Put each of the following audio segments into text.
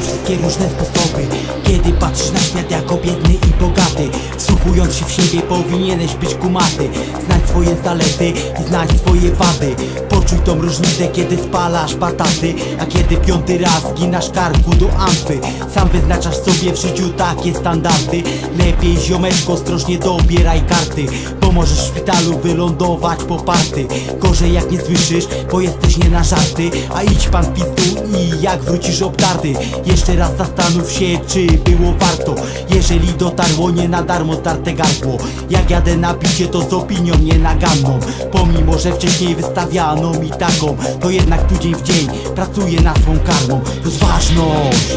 wszystkie różne sposoby. Kiedy patrzysz na świat jako biedny i bogaty Wsłuchując się w siebie powinieneś być kumaty. Znać swoje zalety i znać swoje wady. Poczuj tą różnicę kiedy spalasz bataty A kiedy piąty raz ginasz karku do amfy. Sam wyznaczasz sobie w życiu takie standardy. Lepiej ziomeczko ostrożnie dobieraj karty Bo możesz w szpitalu wylądować poparty. Gorzej jak nie słyszysz, bo jesteś nie na żarty. A idź pan w pizdu i jak wrócisz obdarty. Jeszcze raz zastanów się czy było warto. Jeżeli dotarło nie na darmo starte gardło. Jak jadę na picie to z opinią nie naganną. Pomimo, że wcześniej wystawiano mi taką To jednak tu dzień w dzień pracuję nad swą karmą. Rozważność.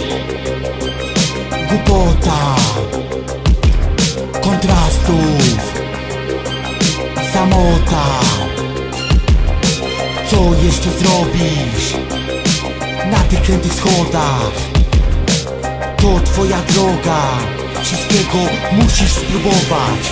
Głupota Co jeszcze zrobisz? Na tych krętych schodach. To twoja droga. Wszystkiego musisz spróbować.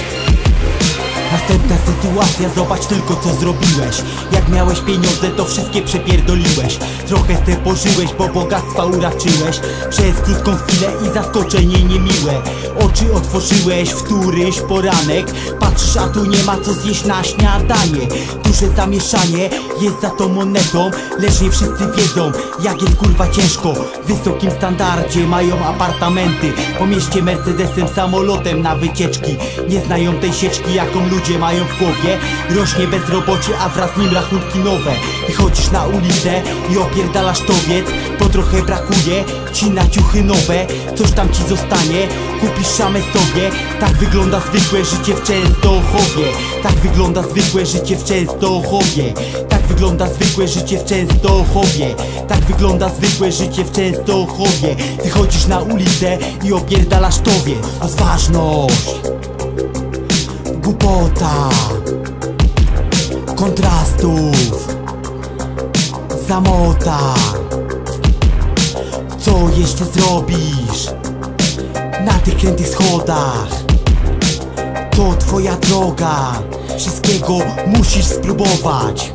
Następna sytuacja, zobacz tylko co zrobiłeś. Jak miałeś pieniądze to wszystkie przepierdoliłeś. Trochę se pożyłeś, bo bogactwa uraczyłeś. Przez krótką chwilę i zaskoczenie niemiłe Oczy otworzyłeś w któryś poranek. Patrzysz, a tu nie ma co zjeść na śniadanie. Duże zamieszanie jest za tą monetą. Lecz nie wszyscy wiedzą, jak jest kurwa ciężko. W wysokim standardzie mają apartamenty. Po mieście Mercedesem, samolotem na wycieczki. Nie znają tej sieczki, jaką ludzie mają w głowie. Rośnie bezrobocie, a wraz z nim rachunki nowe. I chodzisz na ulicę i opierdalasz towiec Bo trochę brakuje ci na ciuchy nowe. Coś tam ci zostanie, sobie Tak wygląda zwykłe życie w Częstochowie. Tak wygląda zwykłe życie w Częstochowie. Tak wygląda zwykłe życie w Częstochowie. Tak wygląda zwykłe życie w Częstochowie. Ty chodzisz na ulicę i opierdalasz towiec Rozważność Głupota Kontrastów Zamota. Co jeszcze zrobisz Na tych krętych schodach. To twoja droga Wszystkiego musisz spróbować